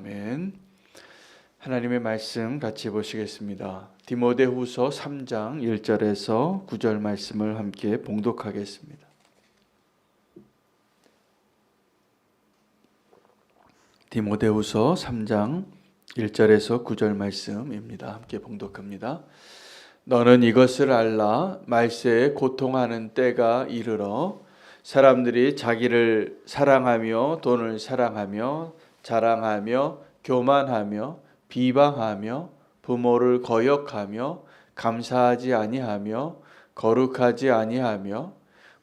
아멘. 하나님의 말씀 같이 보시겠습니다. 디모데후서 3장 1절에서 9절 말씀을 함께 봉독하겠습니다. 디모데후서 3장 1절에서 9절 말씀입니다. 함께 봉독합니다. 너는 이것을 알라 말세에 고통하는 때가 이르러 사람들이 자기를 사랑하며 돈을 사랑하며 자랑하며 교만하며 비방하며 부모를 거역하며 감사하지 아니하며 거룩하지 아니하며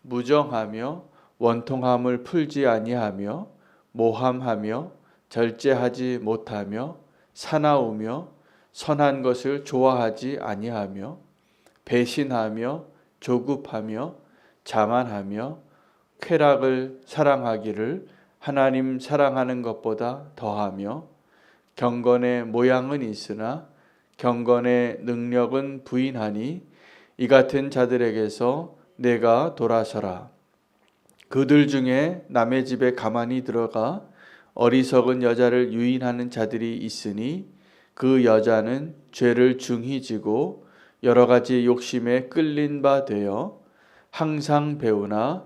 무정하며 원통함을 풀지 아니하며 모함하며 절제하지 못하며 사나우며 선한 것을 좋아하지 아니하며 배신하며 조급하며 자만하며 쾌락을 사랑하기를 하나님 사랑하는 것보다 더하며 경건의 모양은 있으나 경건의 능력은 부인하니 이 같은 자들에게서 내가 돌아서라. 그들 중에 남의 집에 가만히 들어가 어리석은 여자를 유인하는 자들이 있으니 그 여자는 죄를 중히 지고 여러 가지 욕심에 끌린 바 되어 항상 배우나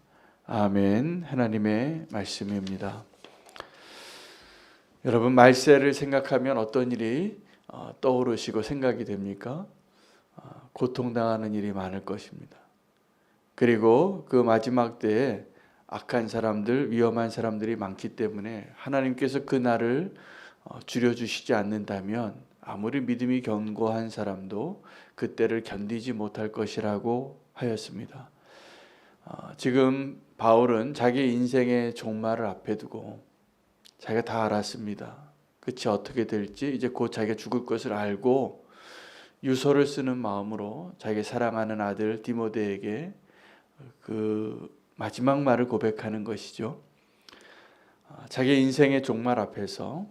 아멘. 하나님의 말씀입니다. 여러분 말세를 생각하면 어떤 일이 어, 떠오르시고 생각이 됩니까? 어, 고통당하는 일이 많을 것입니다. 그리고 그 마지막 때에 악한 사람들, 위험한 사람들이 많기 때문에 하나님께서 그 날을 어, 줄여주시지 않는다면 아무리 믿음이 견고한 사람도 그때를 견디지 못할 것이라고 하였습니다. 지금 바울은 자기 인생의 종말을 앞에 두고 자기가 다 알았습니다. 끝이 어떻게 될지 이제 곧 자기가 죽을 것을 알고 유서를 쓰는 마음으로 자기 사랑하는 아들 디모데에게 그 마지막 말을 고백하는 것이죠. 아, 자기 인생의 종말 앞에서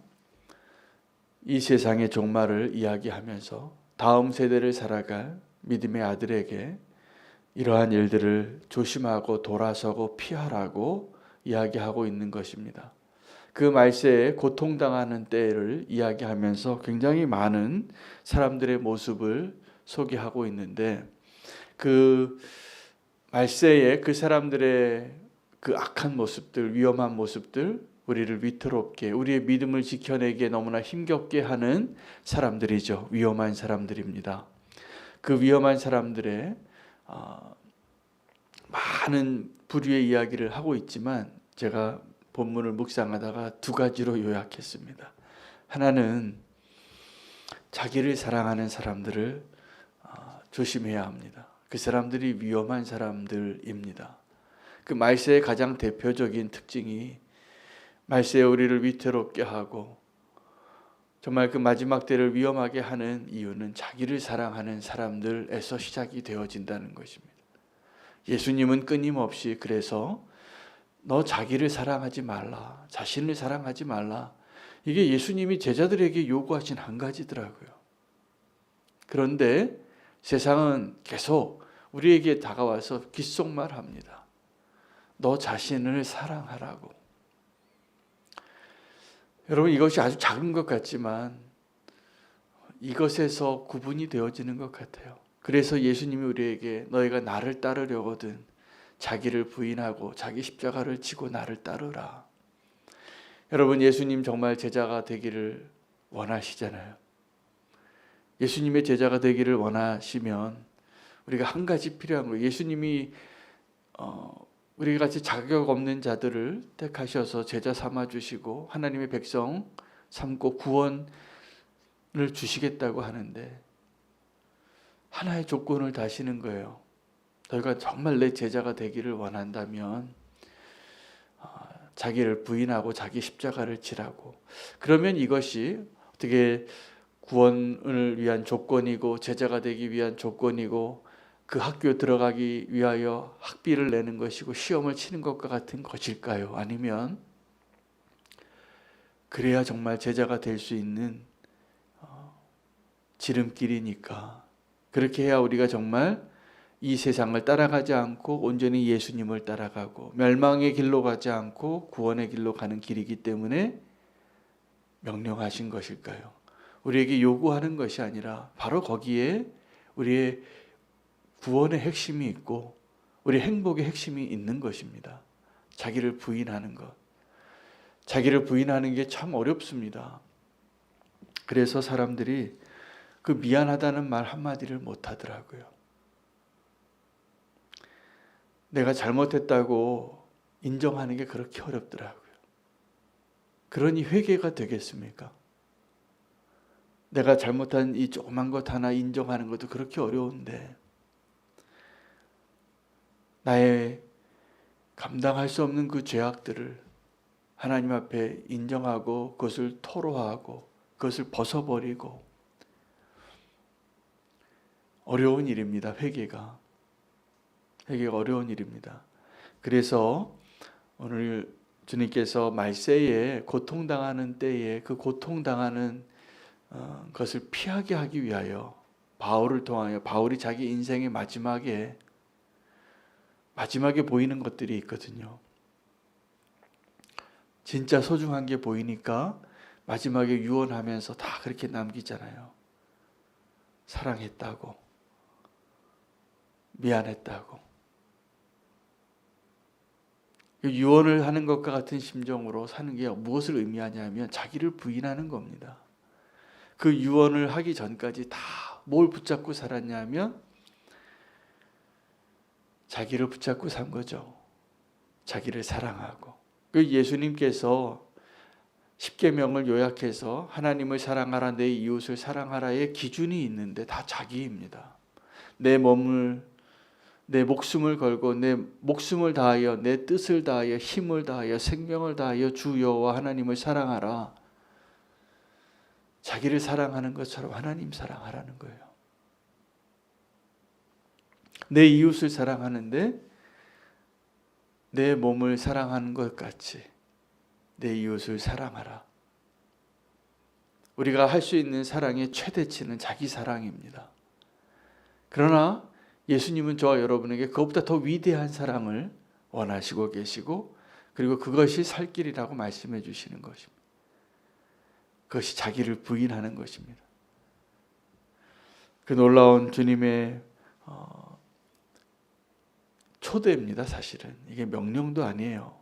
이 세상의 종말을 이야기하면서 다음 세대를 살아갈 믿음의 아들에게 이러한 일들을 조심하고 돌아서고 피하라고 이야기하고 있는 것입니다. 그 말세에 고통당하는 때를 이야기하면서 굉장히 많은 사람들의 모습을 소개하고 있는데 그 말세에 그 사람들의 그 악한 모습들, 위험한 모습들, 우리를 위태롭게, 우리의 믿음을 지켜내기에 너무나 힘겹게 하는 사람들이죠. 위험한 사람들입니다. 그 위험한 사람들의 어, 많은 부류의 이야기를 하고 있지만 제가 본문을 묵상하다가 두 가지로 요약했습니다. 하나는 자기를 사랑하는 사람들을 어, 조심해야 합니다. 그 사람들이 위험한 사람들입니다. 그 말세의 가장 대표적인 특징이 말세에 우리를 위태롭게 하고 정말 그 마지막 때를 위험하게 하는 이유는 자기를 사랑하는 사람들에서 시작이 되어진다는 것입니다. 예수님은 끊임없이 그래서 너 자기를 사랑하지 말라. 자신을 사랑하지 말라. 이게 예수님이 제자들에게 요구하신 한 가지더라고요. 그런데 세상은 계속 우리에게 다가와서 귓속말 합니다. 너 자신을 사랑하라고. 여러분 이것이 아주 작은 것 같지만 이것에서 구분이 되어지는 것 같아요. 그래서 예수님이 우리에게 너희가 나를 따르려거든 자기를 부인하고 자기 십자가를 지고 나를 따르라. 여러분 예수님 정말 제자가 되기를 원하시잖아요. 예수님의 제자가 되기를 원하시면 우리가 한 가지 필요한 거예요. 예수님이 어, 우리 같이 자격 없는 자들을 택하셔서 제자 삼아 주시고 하나님의 백성 삼고 구원을 주시겠다고 하는데 하나의 조건을 다시는 거예요. 너희가 정말 내 제자가 되기를 원한다면 어, 자기를 부인하고 자기 십자가를 지라고 그러면 이것이 어떻게 구원을 위한 조건이고 제자가 되기 위한 조건이고 그 학교 들어가기 위하여 학비를 내는 것이고 시험을 치는 것과 같은 것일까요? 아니면 그래야 정말 제자가 될 수 있는 어, 지름길이니까 그렇게 해야 우리가 정말 이 세상을 따라가지 않고 온전히 예수님을 따라가고 멸망의 길로 가지 않고 구원의 길로 가는 길이기 때문에 명령하신 것일까요? 우리에게 요구하는 것이 아니라 바로 거기에 우리의 구원의 핵심이 있고 우리 행복의 핵심이 있는 것입니다. 자기를 부인하는 것. 자기를 부인하는 게 참 어렵습니다. 그래서 사람들이 그 미안하다는 말 한마디를 못 하더라고요. 내가 잘못했다고 인정하는 게 그렇게 어렵더라고요. 그러니 회개가 되겠습니까? 내가 잘못한 이 조그만 것 하나 인정하는 것도 그렇게 어려운데 나의 감당할 수 없는 그 죄악들을 하나님 앞에 인정하고 그것을 토로하고 그것을 벗어버리고 어려운 일입니다. 회개가. 회개가 어려운 일입니다. 그래서 오늘 주님께서 말세에 고통당하는 때에 그 고통당하는 어, 것을 피하게 하기 위하여 바울을 통하여 바울이 자기 인생의 마지막에 마지막에 보이는 것들이 있거든요. 진짜 소중한 게 보이니까 마지막에 유언하면서 다 그렇게 남기잖아요. 사랑했다고, 미안했다고. 유언을 하는 것과 같은 심정으로 사는 게 무엇을 의미하냐면 자기를 부인하는 겁니다. 그 유언을 하기 전까지 다 뭘 붙잡고 살았냐면 자기를 붙잡고 산 거죠. 자기를 사랑하고. 그 예수님께서 십계명을 요약해서 하나님을 사랑하라 내 이웃을 사랑하라의 기준이 있는데 다 자기입니다. 내 몸을 내 목숨을 걸고 내 목숨을 다하여 내 뜻을 다하여 힘을 다하여 생명을 다하여 주 여호와 하나님을 사랑하라. 자기를 사랑하는 것처럼 하나님 사랑하라는 거예요. 내 이웃을 사랑하는데 내 몸을 사랑하는 것 같이 내 이웃을 사랑하라. 우리가 할 수 있는 사랑의 최대치는 자기 사랑입니다. 그러나 예수님은 저와 여러분에게 그것보다 더 위대한 사랑을 원하시고 계시고 그리고 그것이 살 길이라고 말씀해 주시는 것입니다. 그것이 자기를 부인하는 것입니다. 그 놀라운 주님의 어, 초대입니다, 사실은. 이게 명령도 아니에요.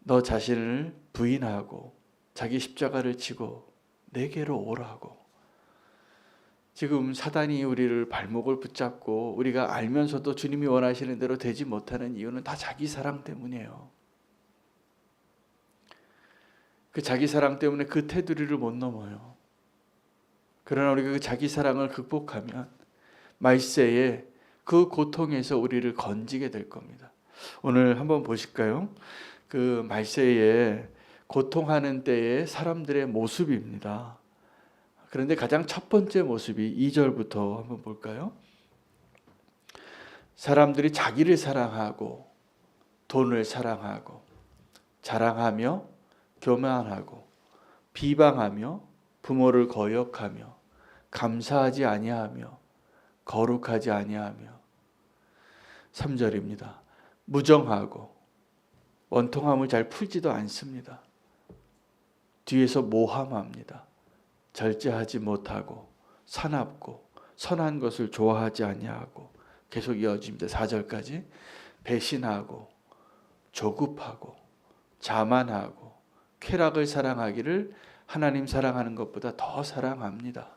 너 자신을 부인하고 자기 십자가를 지고 내게로 오라고. 지금 사단이 우리를 발목을 붙잡고 우리가 알면서도 주님이 원하시는 대로 되지 못하는 이유는 다 자기 사랑 때문이에요. 그 자기 사랑 때문에 그 테두리를 못 넘어요. 그러나 우리가 그 자기 사랑을 극복하면 말세에 그 고통에서 우리를 건지게 될 겁니다. 오늘 한번 보실까요? 그 말세에 고통하는 때의 사람들의 모습입니다. 그런데 가장 첫 번째 모습이 2절부터 한번 볼까요? 사람들이 자기를 사랑하고 돈을 사랑하고 자랑하며 교만하고 비방하며 부모를 거역하며 감사하지 아니하며 거룩하지 아니하며 3절입니다. 무정하고 원통함을 잘 풀지도 않습니다. 뒤에서 모함합니다. 절제하지 못하고 사납고 선한 것을 좋아하지 아니하고 계속 이어집니다. 4절까지 배신하고 조급하고 자만하고 쾌락을 사랑하기를 하나님 사랑하는 것보다 더 사랑합니다.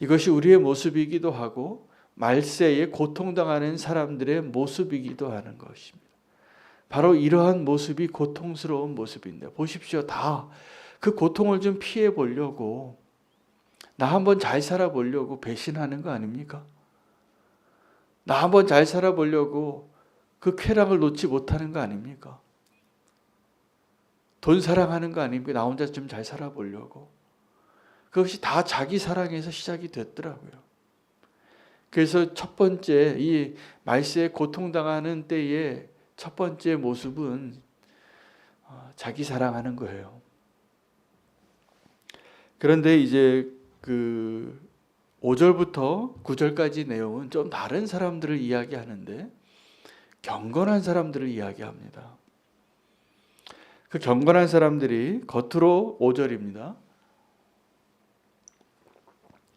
이것이 우리의 모습이기도 하고 말세에 고통당하는 사람들의 모습이기도 하는 것입니다. 바로 이러한 모습이 고통스러운 모습인데 보십시오. 다 그 고통을 좀 피해 보려고 나 한번 잘 살아 보려고 배신하는 거 아닙니까? 나 한번 잘 살아 보려고 그 쾌락을 놓지 못하는 거 아닙니까? 돈 사랑하는 거 아닙니까? 나 혼자 좀 잘 살아보려고. 그것이 다 자기 사랑에서 시작이 됐더라고요. 그래서 첫 번째 이 말세에 고통당하는 때의 첫 번째 모습은 어, 자기 사랑하는 거예요. 그런데 이제 그 5절부터 9절까지 내용은 좀 다른 사람들을 이야기하는데 경건한 사람들을 이야기합니다. 그 경건한 사람들이 겉으로 5절입니다.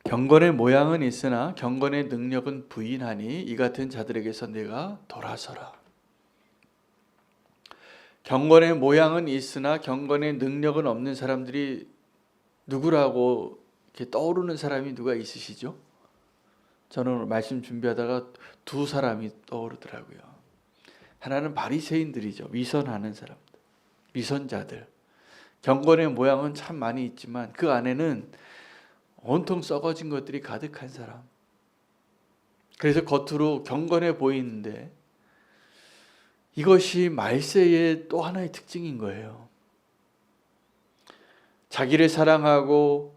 경건의 모양은 있으나 경건의 능력은 부인하니 이 같은 자들에게서 내가 돌아서라. 경건의 모양은 있으나 경건의 능력은 없는 사람들이 누구라고 이렇게 떠오르는 사람이 누가 있으시죠? 저는 말씀 준비하다가 두 사람이 떠오르더라고요. 하나는 바리새인들이죠. 위선하는 사람들, 위선자들. 경건의 모양은 참 많이 있지만 그 안에는 온통 썩어진 것들이 가득한 사람. 그래서 겉으로 경건해 보이는데 이것이 말세의 또 하나의 특징인 거예요. 자기를 사랑하고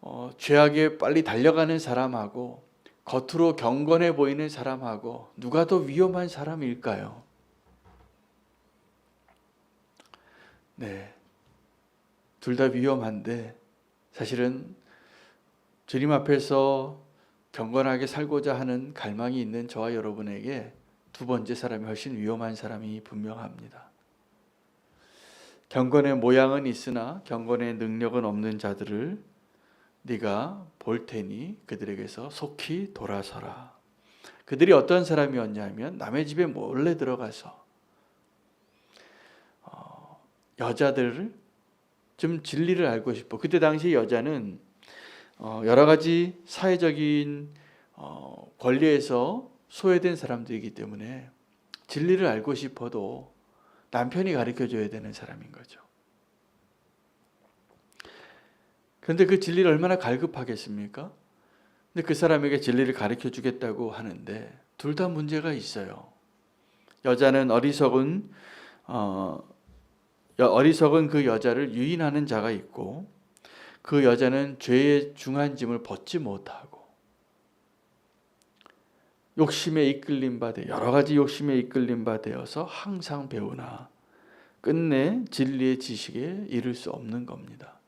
어, 죄악에 빨리 달려가는 사람하고 겉으로 경건해 보이는 사람하고 누가 더 위험한 사람일까요? 네. 둘 다 위험한데 사실은 주님 앞에서 경건하게 살고자 하는 갈망이 있는 저와 여러분에게 두 번째 사람이 훨씬 위험한 사람이 분명합니다. 경건의 모양은 있으나 경건의 능력은 없는 자들을 네가 볼 테니 그들에게서 속히 돌아서라. 그들이 어떤 사람이었냐면 남의 집에 몰래 들어가서 어, 여자들을 좀 진리를 알고 싶어. 그때 당시 여자는 어, 여러 가지 사회적인 어, 권리에서 소외된 사람들이기 때문에 진리를 알고 싶어도 남편이 가르쳐 줘야 되는 사람인 거죠. 그런데 그 진리를 얼마나 갈급하겠습니까? 근데 그 사람에게 진리를 가르쳐 주겠다고 하는데 둘 다 문제가 있어요. 여자는 어리석은 어, 어리석은 그 여자를 유인하는 자가 있고 그 여자는 죄의 중한 짐을 벗지 못하고 욕심에 이끌림 바 되, 여러 가지 욕심에 이끌림 바 되어서 항상 배우나 끝내 진리의 지식에 이를 수 없는 겁니다.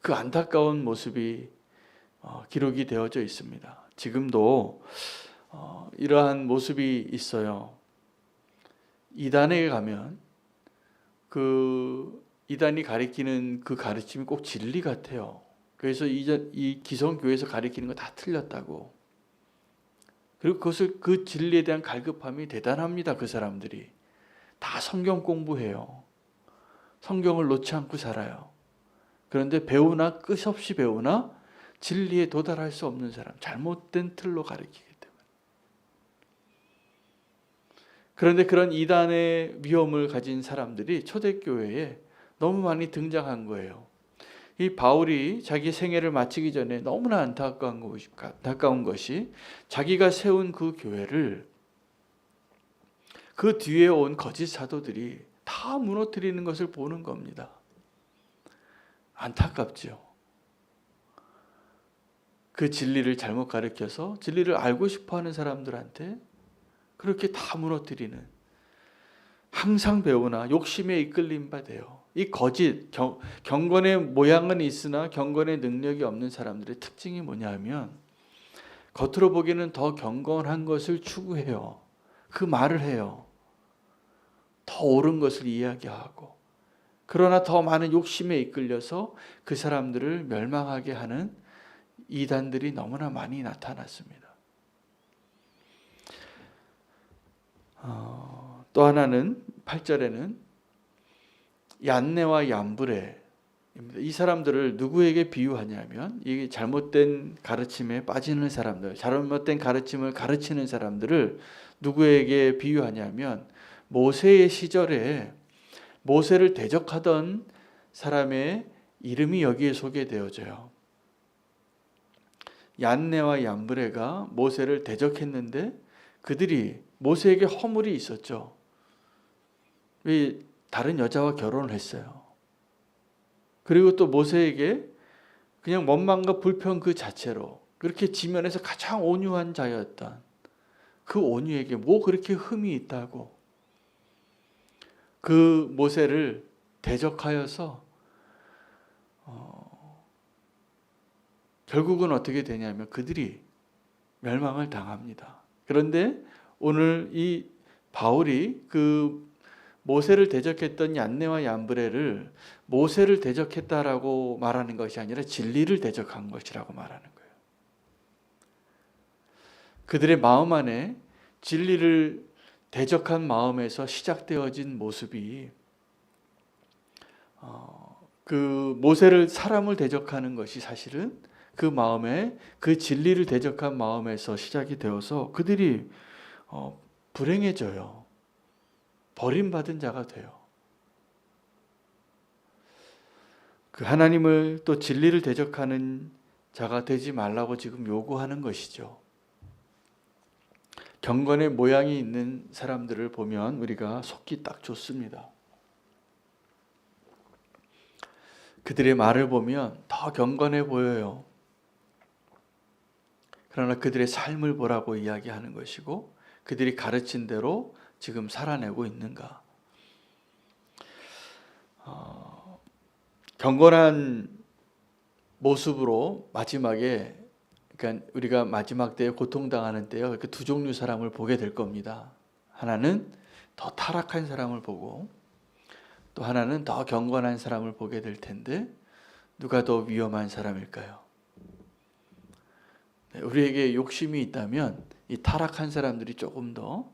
그 안타까운 모습이 어, 기록이 되어져 있습니다. 지금도 어, 이러한 모습이 있어요. 이단에 가면 그 이단이 가리키는 그 가르침이 꼭 진리 같아요. 그래서 이 기성교회에서 가리키는 거 다 틀렸다고. 그리고 그것을 그 진리에 대한 갈급함이 대단합니다. 그 사람들이 다 성경 공부해요. 성경을 놓지 않고 살아요. 그런데 배우나 끝없이 배우나 진리에 도달할 수 없는 사람, 잘못된 틀로 가리키기 때문에. 그런데 그런 이단의 위험을 가진 사람들이 초대교회에 너무 많이 등장한 거예요. 이 바울이 자기 생애를 마치기 전에 너무나 안타까운 것이, 안타까운 것이 자기가 세운 그 교회를 그 뒤에 온 거짓 사도들이 다 무너뜨리는 것을 보는 겁니다. 안타깝죠. 그 진리를 잘못 가르쳐서 진리를 알고 싶어 하는 사람들한테 그렇게 다 무너뜨리는 항상 배우나 욕심에 이끌림 바 돼요. 이 거짓 경, 경건의 모양은 있으나 경건의 능력이 없는 사람들의 특징이 뭐냐면 겉으로 보기에는 더 경건한 것을 추구해요. 그 말을 해요. 더 옳은 것을 이야기하고 그러나 더 많은 욕심에 이끌려서 그 사람들을 멸망하게 하는 이단들이 너무나 많이 나타났습니다. 어, 또 하나는 8절에는 얀네와 얀브레 이 사람들을 누구에게 비유하냐면 이 잘못된 가르침에 빠지는 사람들, 잘못된 가르침을 가르치는 사람들을 누구에게 비유하냐면 모세의 시절에 모세를 대적하던 사람의 이름이 여기에 소개되어져요. 얀네와 얀브레가 모세를 대적했는데 그들이 모세에게 허물이 있었죠. 다른 여자와 결혼을 했어요. 그리고 또 모세에게 그냥 원망과 불평 그 자체로 그렇게 지면에서 가장 온유한 자였던 그 온유에게 뭐 그렇게 흠이 있다고 그 모세를 대적하여서 어, 결국은 어떻게 되냐면 그들이 멸망을 당합니다. 그런데 오늘 이 바울이 그 모세를 대적했던 얀네와 얀브레를 모세를 대적했다라고 말하는 것이 아니라 진리를 대적한 것이라고 말하는 거예요. 그들의 마음 안에 진리를 대적한 마음에서 시작되어진 모습이 어, 그 모세를 사람을 대적하는 것이 사실은 그 마음에 그 진리를 대적한 마음에서 시작이 되어서 그들이 어, 불행해져요. 버림받은 자가 돼요. 그 하나님을 또 진리를 대적하는 자가 되지 말라고 지금 요구하는 것이죠. 경건의 모양이 있는 사람들을 보면 우리가 속기 딱 좋습니다. 그들의 말을 보면 더 경건해 보여요. 그러나 그들의 삶을 보라고 이야기하는 것이고 그들이 가르친 대로 지금 살아내고 있는가? 어, 경건한 모습으로 마지막에 그러니까 우리가 마지막 때에 고통당하는 때요. 이렇게 두 종류 사람을 보게 될 겁니다. 하나는 더 타락한 사람을 보고 또 하나는 더 경건한 사람을 보게 될 텐데 누가 더 위험한 사람일까요? 네, 우리에게 욕심이 있다면 이 타락한 사람들이 조금 더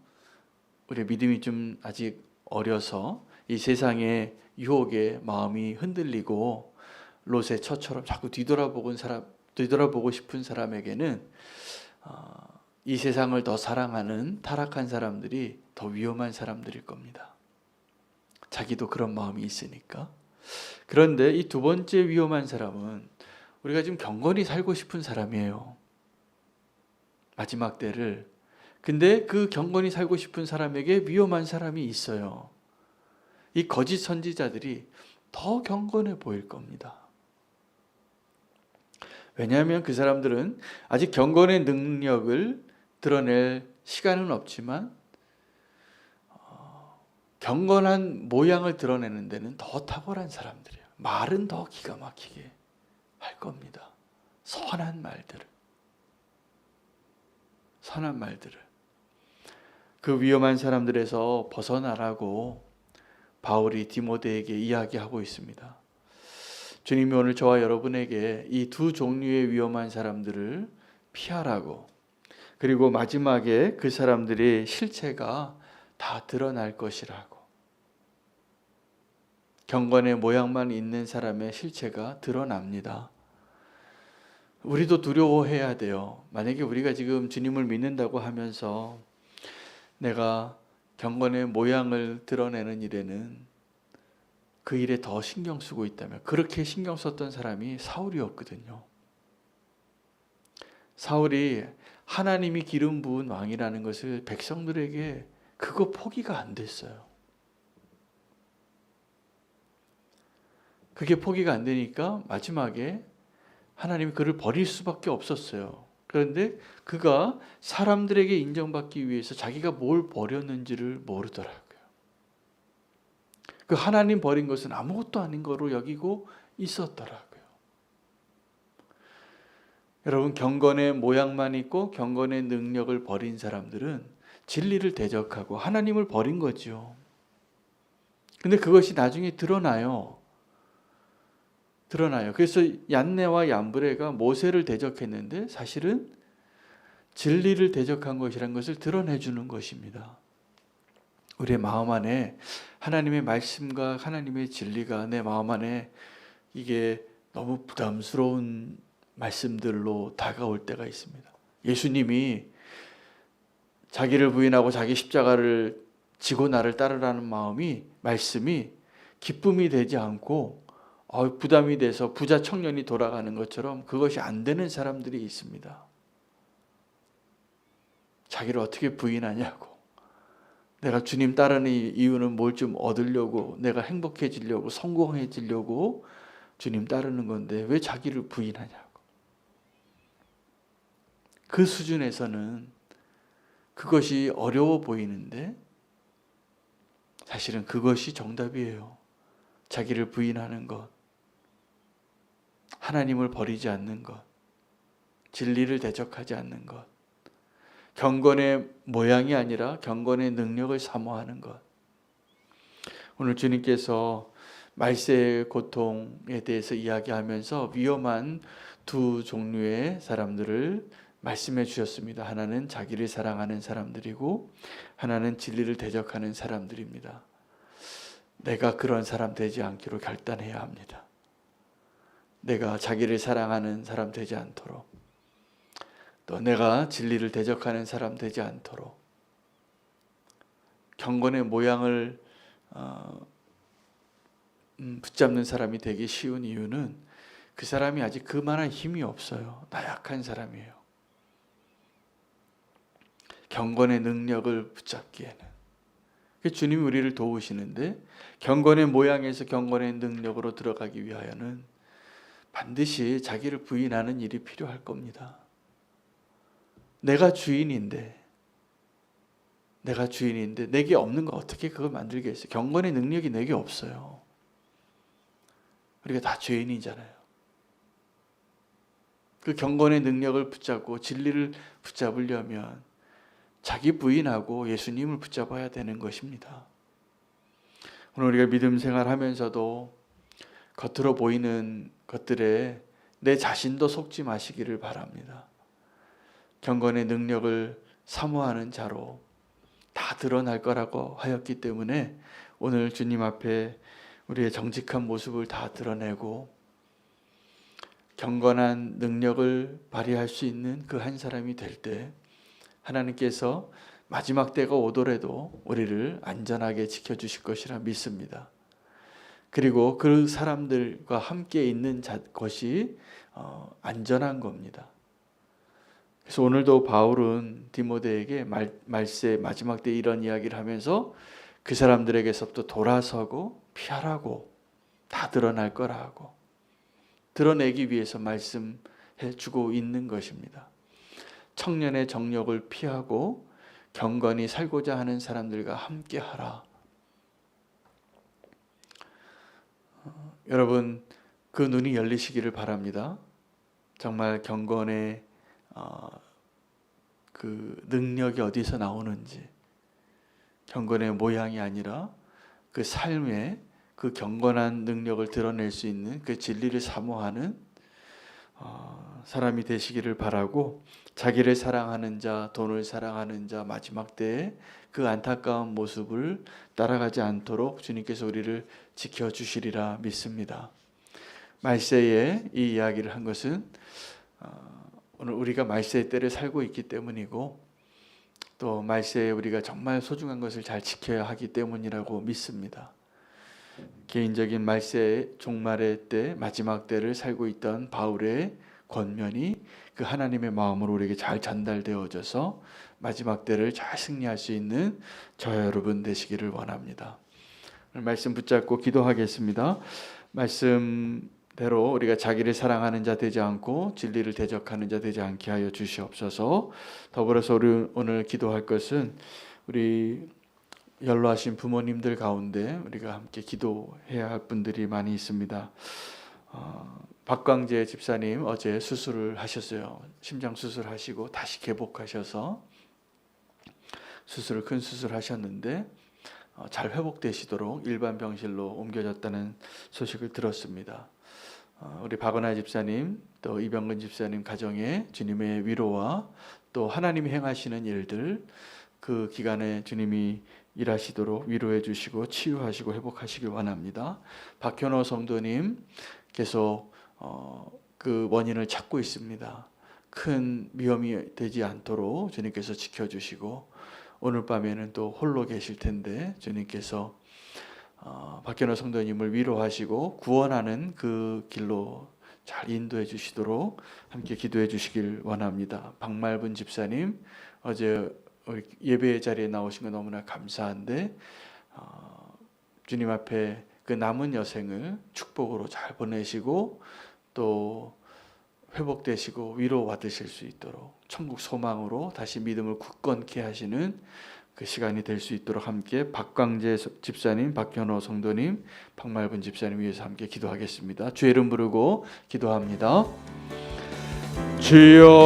우리 믿음이 좀 아직 어려서 이 세상의 유혹에 마음이 흔들리고 롯의 처처럼 자꾸 뒤돌아보는 사람 뒤돌아보고 싶은 사람에게는 어, 이 세상을 더 사랑하는 타락한 사람들이 더 위험한 사람들일 겁니다. 자기도 그런 마음이 있으니까. 그런데 이 두 번째 위험한 사람은 우리가 지금 경건히 살고 싶은 사람이에요. 마지막 때를. 근데 그 경건히 살고 싶은 사람에게 위험한 사람이 있어요. 이 거짓 선지자들이 더 경건해 보일 겁니다. 왜냐하면 그 사람들은 아직 경건의 능력을 드러낼 시간은 없지만 어, 경건한 모양을 드러내는 데는 더 탁월한 사람들이에요. 말은 더 기가 막히게 할 겁니다. 선한 말들을. 선한 말들을. 그 위험한 사람들에서 벗어나라고 바울이 디모데에게 이야기하고 있습니다. 주님이 오늘 저와 여러분에게 이 두 종류의 위험한 사람들을 피하라고 그리고 마지막에 그 사람들의 실체가 다 드러날 것이라고 경건의 모양만 있는 사람의 실체가 드러납니다. 우리도 두려워해야 돼요. 만약에 우리가 지금 주님을 믿는다고 하면서 내가 경건의 모양을 드러내는 일에는 그 일에 더 신경 쓰고 있다면 그렇게 신경 썼던 사람이 사울이었거든요. 사울이 하나님이 기름 부은 왕이라는 것을 백성들에게 그거 포기가 안 됐어요. 그게 포기가 안 되니까 마지막에 하나님이 그를 버릴 수밖에 없었어요. 그런데 그가 사람들에게 인정받기 위해서 자기가 뭘 버렸는지를 모르더라고요. 그 하나님 버린 것은 아무것도 아닌 거로 여기고 있었더라고요. 여러분 경건의 모양만 있고 경건의 능력을 버린 사람들은 진리를 대적하고 하나님을 버린 거죠. 근데 그것이 나중에 드러나요. 드러나요. 그래서 얀네와 얀브레가 모세를 대적했는데 사실은 진리를 대적한 것이라는 것을 드러내 주는 것입니다. 우리의 마음 안에 하나님의 말씀과 하나님의 진리가 내 마음 안에 이게 너무 부담스러운 말씀들로 다가올 때가 있습니다. 예수님이 자기를 부인하고 자기 십자가를 지고 나를 따르라는 마음이 말씀이 기쁨이 되지 않고 어, 부담이 돼서 부자 청년이 돌아가는 것처럼 그것이 안 되는 사람들이 있습니다. 자기를 어떻게 부인하냐고 내가 주님 따르는 이유는 뭘 좀 얻으려고 내가 행복해지려고 성공해지려고 주님 따르는 건데 왜 자기를 부인하냐고. 그 수준에서는 그것이 어려워 보이는데 사실은 그것이 정답이에요. 자기를 부인하는 것. 하나님을 버리지 않는 것. 진리를 대적하지 않는 것. 경건의 모양이 아니라 경건의 능력을 사모하는 것. 오늘 주님께서 말세의 고통에 대해서 이야기하면서 위험한 두 종류의 사람들을 말씀해 주셨습니다. 하나는 자기를 사랑하는 사람들이고 하나는 진리를 대적하는 사람들입니다. 내가 그런 사람 되지 않기로 결단해야 합니다. 내가 자기를 사랑하는 사람 되지 않도록 또 내가 진리를 대적하는 사람 되지 않도록 경건의 모양을 어, 음, 붙잡는 사람이 되기 쉬운 이유는 그 사람이 아직 그만한 힘이 없어요. 나약한 사람이에요. 경건의 능력을 붙잡기에는 주님이 우리를 도우시는데 경건의 모양에서 경건의 능력으로 들어가기 위하여는 반드시 자기를 부인하는 일이 필요할 겁니다. 내가 주인인데 내가 주인인데 내게 없는 거 어떻게 그걸 만들겠어요? 경건의 능력이 내게 없어요. 우리가 다 죄인이잖아요. 그 경건의 능력을 붙잡고 진리를 붙잡으려면 자기 부인하고 예수님을 붙잡아야 되는 것입니다. 오늘 우리가 믿음 생활하면서도 겉으로 보이는 것들에 내 자신도 속지 마시기를 바랍니다. 경건의 능력을 사모하는 자로 다 드러날 거라고 하였기 때문에 오늘 주님 앞에 우리의 정직한 모습을 다 드러내고 경건한 능력을 발휘할 수 있는 그 한 사람이 될 때 하나님께서 마지막 때가 오더라도 우리를 안전하게 지켜주실 것이라 믿습니다. 그리고 그 사람들과 함께 있는 것이 어, 안전한 겁니다. 그래서 오늘도 바울은 디모데에게 말, 말세 마지막 때 이런 이야기를 하면서 그 사람들에게서부터 돌아서고 피하라고 다 드러날 거라고 드러내기 위해서 말씀해 주고 있는 것입니다. 청년의 정력을 피하고 경건히 살고자 하는 사람들과 함께 하라. 여러분 그 눈이 열리시기를 바랍니다. 정말 경건의 어, 그 능력이 어디서 나오는지 경건의 모양이 아니라 그 삶의 그 경건한 능력을 드러낼 수 있는 그 진리를 사모하는 어, 사람이 되시기를 바라고 자기를 사랑하는 자, 돈을 사랑하는 자 마지막 때에 그 안타까운 모습을 따라가지 않도록 주님께서 우리를 지켜 주시리라 믿습니다. 말세에 이 이야기를 한 것은 어, 오늘 우리가 말세의 때를 살고 있기 때문이고 또 말세에 우리가 정말 소중한 것을 잘 지켜야 하기 때문이라고 믿습니다. 개인적인 말세 종말의 때 마지막 때를 살고 있던 바울의 권면이 그 하나님의 마음으로 우리에게 잘 전달되어져서 마지막 때를 잘 승리할 수 있는 저 여러분 되시기를 원합니다. 말씀 붙잡고 기도하겠습니다. 말씀대로 우리가 자기를 사랑하는 자 되지 않고 진리를 대적하는 자 되지 않게 하여 주시옵소서. 더불어서 우리 오늘 기도할 것은 우리 연로하신 부모님들 가운데 우리가 함께 기도해야 할 분들이 많이 있습니다. 어, 박광재 집사님 어제 수술을 하셨어요. 심장 수술하시고 다시 개복하셔서 수술을 큰 수술하셨는데 어, 잘 회복되시도록 일반 병실로 옮겨졌다는 소식을 들었습니다. 어, 우리 박은하 집사님 또 이병근 집사님 가정에 주님의 위로와 또 하나님이 행하시는 일들 그 기간에 주님이 일하시도록 위로해 주시고 치유하시고 회복하시길 원합니다. 박현호 성도님 계속 어, 그 원인을 찾고 있습니다. 큰 위험이 되지 않도록 주님께서 지켜주시고 오늘 밤에는 또 홀로 계실 텐데 주님께서 어, 박현호 성도님을 위로하시고 구원하는 그 길로 잘 인도해 주시도록 함께 기도해 주시길 원합니다. 박말분 집사님 어제 우리 예배 자리에 나오신 거 너무나 감사한데 어, 주님 앞에 그 남은 여생을 축복으로 잘 보내시고 또 회복되시고 위로 받으실 수 있도록 천국 소망으로 다시 믿음을 굳건케 하시는 그 시간이 될 수 있도록 함께 박광재 집사님, 박현호 성도님, 박말분 집사님 위해서 함께 기도하겠습니다. 주의 이름 부르고 기도합니다. 주여